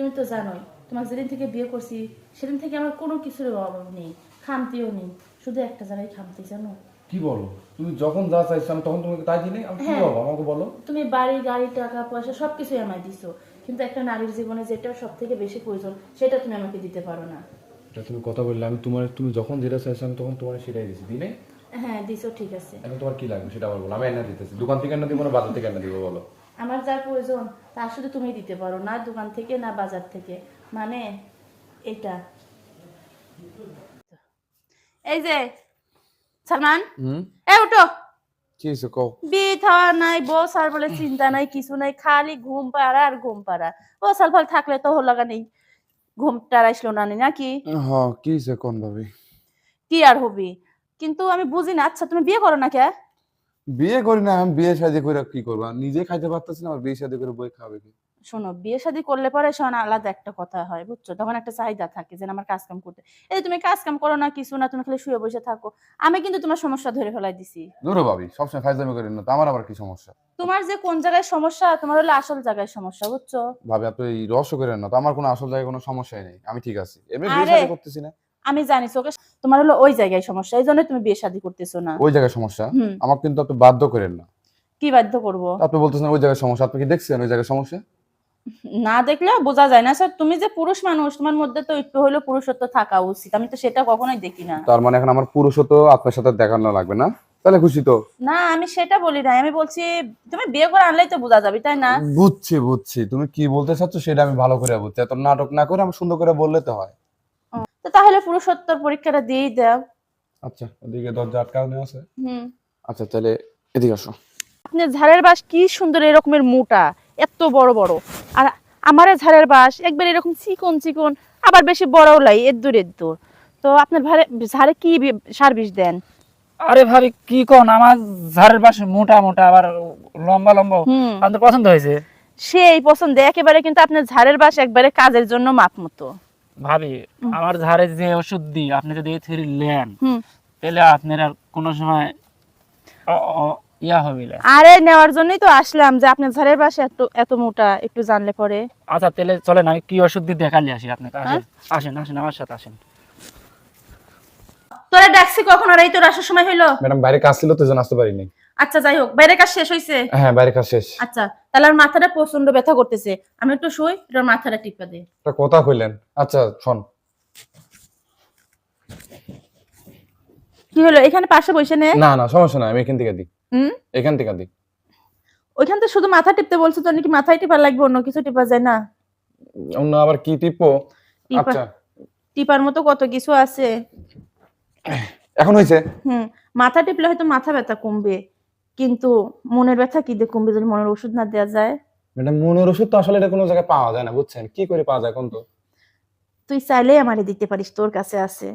তুমি তো জানোই তোমাকে যেদিন থেকে বিয়ে করছি সেদিন থেকে আমার কোনো কিছুর অভাব নেই খামতিও নেই শুধু একটা জায়গায় খামতি জানো? কি বলো? তুমি যখন যা চাইছো আমি তখন তোমাকে তাই দিই আমি কি হ্যাঁ। বলব? আমাকে বলো। তুমি বাড়ি গাড়ি টাকা পয়সা সব কিছুই আমায় দিছো। কিন্তু একটা নারীর জীবনে যেটা সব থেকে বেশি প্রয়োজন সেটা তুমি আমাকে দিতে পারো না। এটা তুমি কথা বললে আমি তোমার তুমি যখন যেটা চাইছো আমি তখন তোমার সেটাই দিছি দিনে হ্যাঁ দিছো ঠিক আছে। এখন তোমার কি লাগবে সেটা আমার বলো আমি এনে দিতেছি। দোকান থেকে এনে দিব না বাজার থেকে এনে দিব বলো। আমার যা প্রয়োজন তা শুধু তুমি দিতে পারো না দোকান থেকে না বাজার থেকে। মানে এটা। এই যে সালমান? এ উঠো। কি কও? বিয়ে নাই বউ সার বলে চিন্তা নাই কিছু নাই খালি ঘুম পাড়া আর ঘুম পাড়া। ও সাল ফাল থাকলে তো হলো লাগা নেই। ঘুম টারাইছিল না নাকি? হ্যাঁ কি হয়েছে কোন ভাবি? কি আর হবি। কিন্তু আমি বুঝি না আচ্ছা তুমি বিয়ে করো না কে বিয়ে করি না আমি বিয়ে শাদি করে কি করব? নিজে খাইতে পারতেছি না বিয়ে শাদি করে বই খাবে কি? শোনো বিয়ে শাদী করলে পরে শোনো আলাদা একটা কথা হয় বুঝছ? তখন একটা চাহিদা থাকে যে আমার কাজ কাম করতে। এই তুমি কাজ কাম করো না কিছু না তুমি খালি শুয়ে বসে থাকো। আমি কিন্তু তোমার সমস্যা ধরে ফেলাই দিছি। দূরও ভাবি সবসময় ফাইজলামি করি না তো আমার আবার কি সমস্যা? তোমার যে কোন জায়গায় সমস্যা তোমার হলো আসল জায়গায় সমস্যা বুঝছ? ভাবি আপনি এই রহস্য করেন না তো আমার কোনো আসল জায়গায় কোনো সমস্যাই নেই আমি ঠিক আছি। এমনি বিয়ে! শাদি করতেছি না। আমি জানি চোখে তোমার হলো ওই জায়গায় সমস্যা এই জন্য তুমি বিয়ে শাদী করতেছো না। ওই জায়গায় সমস্যা? আমাকে কিন্তু আপনি বাধ্য করেন না। কি বাধ্য করব? আপনি বলতেছেন ওই জায়গায় সমস্যা আপনি কি দেখছেন ওই জায়গায় সমস্যা? না দেখলে বোঝা যায় না। স্যার তুমি যে পুরুষ মানুষ তোমার মধ্যে তো একটু হলেও পুরুষত্ব থাকা উচিত। আমি তো সেটা কখনোই দেখি না। তার মানে এখন আমার পুরুষত্ব আপনার সাথে দেখানো লাগবে না? তাহলে খুশি তো? না আমি সেটা বলি নাই। আমি বলছি তুমি বিয়ে করে আনলেই তো বোঝা যাবে তাই না? বুঝছি বুঝছি। তুমি কি বলতে চাচ্ছ সেটা আমি ভালো করে বুঝছি। এত নাটক না করে আমি সুন্দর করে বললে তো হয়। তো তাহলে পুরুষত্বর পরীক্ষাটা দিয়েই দাও। আচ্ছা ওদিকে দরজা আটকানো আছে। হুম। আচ্ছা তাহলে এদিকে আসো। আপনার ঝাড়ের বাস কি সুন্দর এরকমের মোটা এত বড় বড়। আর আমার ঝাড়ের বাস একবার এরকম চিকন চিকন আবার বেশি বড়ও লাই এদ্দুর এদ্দুর। তো আপনার ভারে ঝাড়ে কি বি- সার বিষ দেন? আরে ভাবি কি কোন? আমার ঝাড়ের পাশে মোটা মোটা আবার লম্বা লম্বা। হুম। আপনার পছন্দ হয়েছে? সেই পছন্দ একেবারে কিন্তু আপনার ঝাড়ের বাস একবারে কাজের জন্য মাপ মতো। ভাবি আমার ঝাড়ে যে ওষুধ দিই আপনি যদি এই থ্রি নেন তাহলে আপনার আর কোনো সময় ইয়া হবে না। আরে নেওয়ার জন্যই তো আসলাম যে আপনার ঝাড়ের বাস এত এত মোটা একটু জানলে পরে। আচ্ছা তাহলে চলেন আমি কি ওষুধ দেখালি আসি আপনাকে। আসেন হ্যাঁ? আসেন আসেন আমার সাথে আসেন। তোরা ডাকছি কখন আর এই তোর আসার সময় হইল? ম্যাডাম বাইরে কাজ ছিল তো জন্য আসতে পারিনি। আচ্ছা যাই হোক বাইরে কাজ শেষ হয়েছে হ্যাঁ বাইরে কাজ শেষ। আচ্ছা তাহলে মাথাটা প্রচণ্ড ব্যথা করতেছে। আমি একটু শুই মাথাটা টিপা দে। একটা কথা কইলেন। আচ্ছা শোন। কি হলো? এখানে পাশে বসে নে। না না সমস্যা নাই আমি এখান থেকে দিই। হুম? এখান থেকে দিই। ওইখান থেকে শুধু মাথা টিপতে বলছো তো নাকি মাথায় টিপা লাগবে অন্য কিছু টিপা যায় না? অন্য আবার কি টিপো টিপা আচ্ছা। টিপার মতো কত কিছু আছে। এখন হয়েছে। হুম মাথা টিপলে হয়তো মাথা ব্যথা কমবে। কিন্তু মনের ব্যথা কি দেখুন কমবে যদি মনের ওষুধ না দেওয়া যায়? ম্যাডাম মনের ওষুধ তো আসলে এটা কোনো জায়গায় পাওয়া যায় না বুঝছেন? কি করে পাওয়া যায় কোন তো? তুই চাইলেই আমারে দিতে পারিস তোর কাছে আছে।